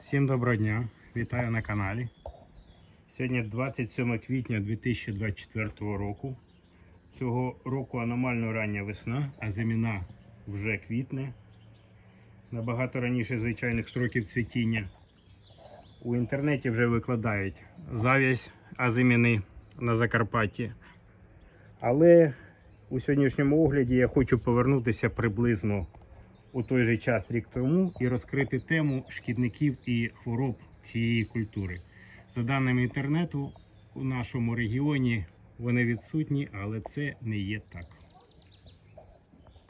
Всім доброго дня! Вітаю на каналі. Сьогодні 27 квітня 2024 року. Цього року аномально рання весна, а зиміна вже квітне. Набагато раніше звичайних строків цвітіння. У інтернеті вже викладають зав'язь азиміни на Закарпатті. Але у сьогоднішньому огляді я хочу повернутися приблизно у той же час рік тому і розкрити тему шкідників і хвороб цієї культури. За даними інтернету, у нашому регіоні вони відсутні, але це не є так.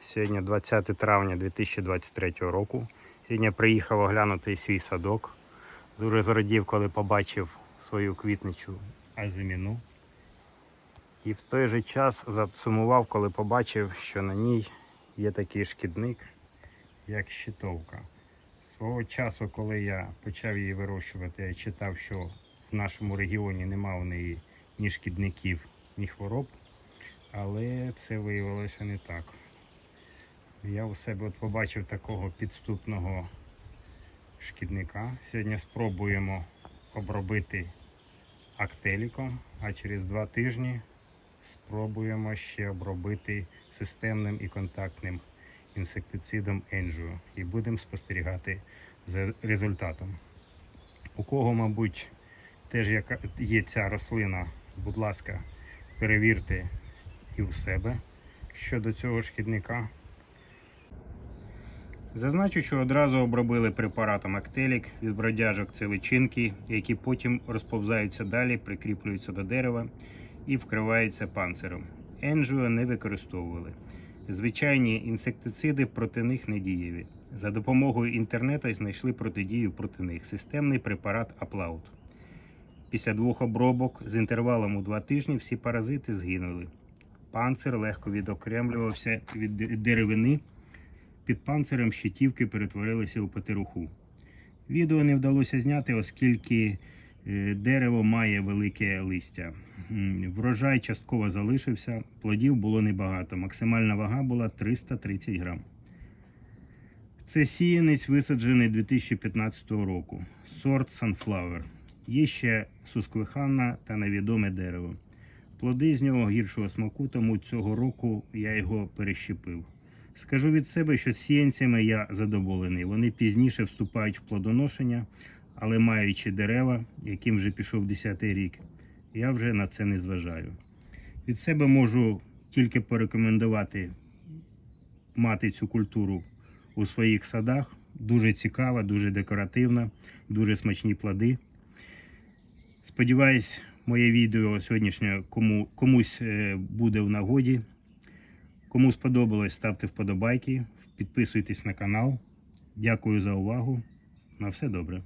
Сьогодні 20 травня 2023 року. Сьогодні я приїхав оглянути свій садок. Дуже зрадів, коли побачив свою квітничу азиміну. І в той же час засумував, коли побачив, що на ній є такий шкідник, як щитовка. Свого часу, коли я почав її вирощувати, я читав, що в нашому регіоні нема у неї ні шкідників, ні хвороб, але це виявилося не так. Я у себе от побачив такого підступного шкідника. Сьогодні спробуємо обробити актеліком, а через два тижні спробуємо ще обробити системним і контактним інсектицидом Енжу і будемо спостерігати за результатом. У кого, мабуть, теж є ця рослина, будь ласка, перевірте і у себе щодо цього шкідника. Зазначу, що одразу обробили препаратом Актелік від бродяжок це личинки, які потім розповзаються далі, прикріплюються до дерева і вкриваються панциром. Енжуа не використовували. Звичайні інсектициди проти них не дієві. За допомогою інтернету знайшли протидію проти них системний препарат Аплаут. Після двох обробок з інтервалом у два тижні всі паразити згинули. Панцир легко відокремлювався від деревини. Під панцирем щитівки перетворилися у патеруху. Відео не вдалося зняти, оскільки е, дерево має велике листя. Врожай частково залишився, плодів було небагато. Максимальна вага була 330 грам. Це сіянець висаджений 2015 року. Сорт Sunflower. Є ще сусквиханна та невідоме дерево. Плоди з нього гіршого смаку, тому цього року я його перещепив. Скажу від себе, що сіянцями я задоволений. Вони пізніше вступають в плодоношення, але маючи дерева, яким вже пішов 10-й рік, я вже на це не зважаю. Від себе можу тільки порекомендувати мати цю культуру у своїх садах. Дуже цікава, дуже декоративна, дуже смачні плоди. Сподіваюсь, моє відео сьогоднішнє кому, комусь е, буде в нагоді. Кому сподобалось, ставте вподобайки, підписуйтесь на канал. Дякую за увагу. На все добре.